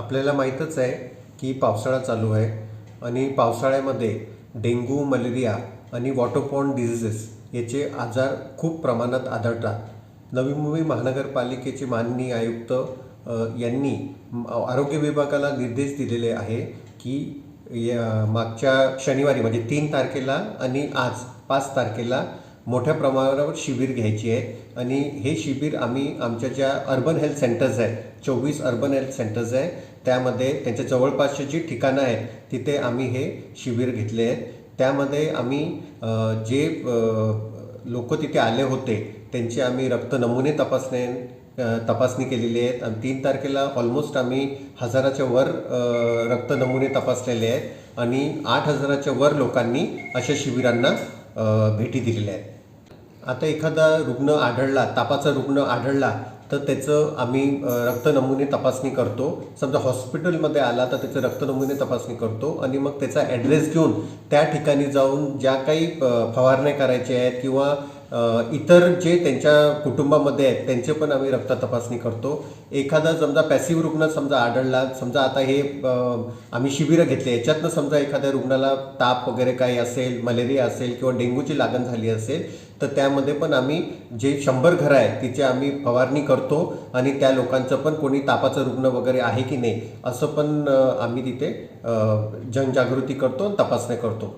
आपल्याला माहीतच आहे की पावसाळा चालू आहे आणि पावसाळ्यामध्ये डेंग्यू मलेरिया आणि वॉटरपॉन डिझिजेस याचे आजार खूप प्रमाणात आढळतात. नवी मुंबई महानगरपालिकेचे माननीय आयुक्त यांनी आरोग्य विभागाला निर्देश दिलेले आहे की या मागच्या शनिवारी म्हणजे तीन तारखेला आणि आज पाच तारखेला मोठ्या प्रमाणावर शिबिर घ्यायची आहे. आणि हे शिबिर आम्ही आमच्या ज्या अर्बन हेल्थ सेंटर्स आहेत चोवीस अर्बन हेल्थ सेंटर्स आहे त्यामध्ये त्यांच्या जवळपासची जी ठिकाणं आहेत तिथे आम्ही हे शिबिर घेतले आहेत. त्यामध्ये आम्ही जे लोक तिथे आले होते त्यांचे आम्ही रक्त नमुने तपासणे तपासणी केलेली आहेत. आणि तीन तारखेला ऑलमोस्ट आम्ही हजाराच्या वर रक्त नमुने तपासलेले आहेत. आणि आठ हजाराच्या वर लोकांनी अशा शिबिरांना भेटी दिलेल्या आहेत. आता एखादा रुग्ण आढळला तापाचा रुग्ण आढळला तर त्याचं आम्ही रक्त नमुने तपासणी करतो. समजा हॉस्पिटलमध्ये आला तर त्याचं रक्त नमुने तपासणी करतो. आणि मग त्याचा ॲड्रेस घेऊन त्या ठिकाणी जाऊन ज्या काही फवारण्या करायच्या आहेत किंवा इतर जे त्यांच्या कुटुंबामध्ये आहेत त्यांचे पण आम्ही रक्त तपासणी करतो. एखादा समजा पॅसिव्ह रुग्ण समजा आढळला समजा आता हे आम्ही शिबिरं घेतले याच्यातनं समजा एखाद्या रुग्णाला ताप वगैरे काही असेल मलेरिया असेल किंवा डेंग्यूची लागण झाली असेल तर त्यामध्ये पण आम्ही जे शंभर घरं आहेत तिचे आम्ही फवारणी करतो आणि त्या लोकांचं पण कोणी तापाचं रुग्ण वगैरे आहे की नाही असं पण आम्ही तिथे जनजागृती करतो आणि तपासण्या करतो.